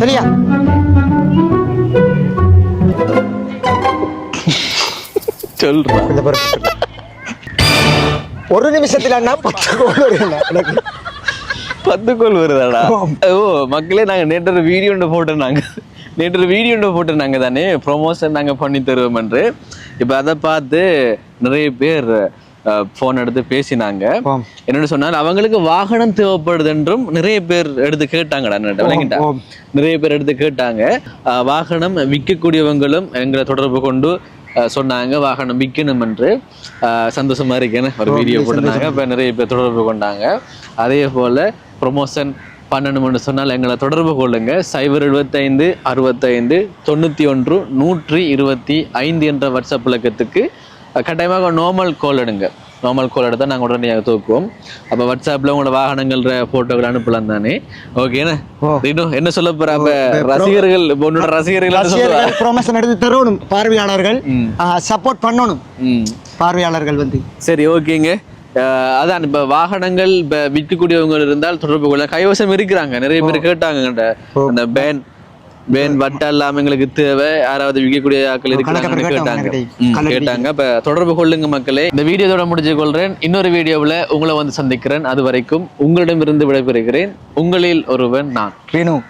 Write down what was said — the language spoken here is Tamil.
சரியா? சொல்றான் ஒரு நிமிஷத்துல அண்ணா பத்து கோல் வருங்க எனக்கு. பத்து கோல் வருதாடா. ஓ மக்களே நாங்க நேற்று வீடியோ ஒன்று போட்டோம் நாங்க நேற்று வீடியோ ஒன்று போட்டோம் நாங்க தானே? ப்ரொமோஷன் நாங்க பண்ணி தருவோம் என்று. இப்போ அதை பார்த்து நிறைய பேர் ஃபோன் எடுத்து பேசினாங்க. என்னன்னு சொன்னால் அவங்களுக்கு வாகனம் தேவைப்படுது என்றும் நிறைய பேர் எடுத்து கேட்டாங்கடா விளங்கிட்டா. நிறைய பேர் எடுத்து கேட்டாங்க. வாகனம் விற்கக்கூடியவங்களும் எங்களை தொடர்பு கொண்டு சொன்னாங்க வாகனம் விற்கணும் என்று சந்தோஷமா இருக்கேன்னு ஒரு வீடியோ போட்டிருந்தாங்க. இப்போ நிறைய பேர் தொடர்பு கொண்டாங்க. அதே போல ப்ரொமோஷன் பண்ணணும்னு சொன்னால் எங்களை தொடர்பு கொள்ளுங்க. சைபர் எழுபத்தைந்து அறுபத்தைந்து தொண்ணூற்றி ஒன்று நூற்றி இருபத்தி ஐந்து என்ற வாட்ஸ்அப் இலக்கத்துக்கு கட்டாயமாக நார்மல் கால் எடுங்க. நார்மல் கால் எடுத்தால் நாங்கள் உடனடியாக தூக்குவோம். அப்போ வாட்ஸ்அப்பில் உங்களோட வாகனங்கள ஃபோட்டோகள் அனுப்பலாம் தானே? ஓகேண்ணே. இன்னும் என்ன சொல்ல அப்ப ரசிகர்கள் உன்னோட ரசிகர்கள் ப்ரொமோஷன் எடுத்து தரணும் பார்வையாளர்கள். சப்போர்ட் பண்ணணும். பார்வையாளர்கள் வந்து. சரி ஓகேங்க. அதான் இப்ப வாகனங்கள் இப்ப விற்கக்கூடியவங்க இருந்தால் தொடர்பு கொள்ள கைவசம் இருக்கிறாங்க. நிறைய பேர் கேட்டாங்க. அந்த பேன் பேன் வட்டா இல்லாம எங்களுக்கு தேவை. யாராவது விற்கக்கூடிய கணக்கு இருக்கிறாங்கன்னு பேர் கேட்டாங்க. கேட்டாங்க, இப்ப தொடர்பு கொள்ளுங்க மக்களே. இந்த வீடியோதோட முடிச்சு கொள்றேன். இன்னொரு வீடியோவுல உங்களை வந்து சந்திக்கிறேன். அது வரைக்கும் உங்களிடமிருந்து விடைபெறுகிறேன். உங்களில் ஒருவன் நான். வேணும்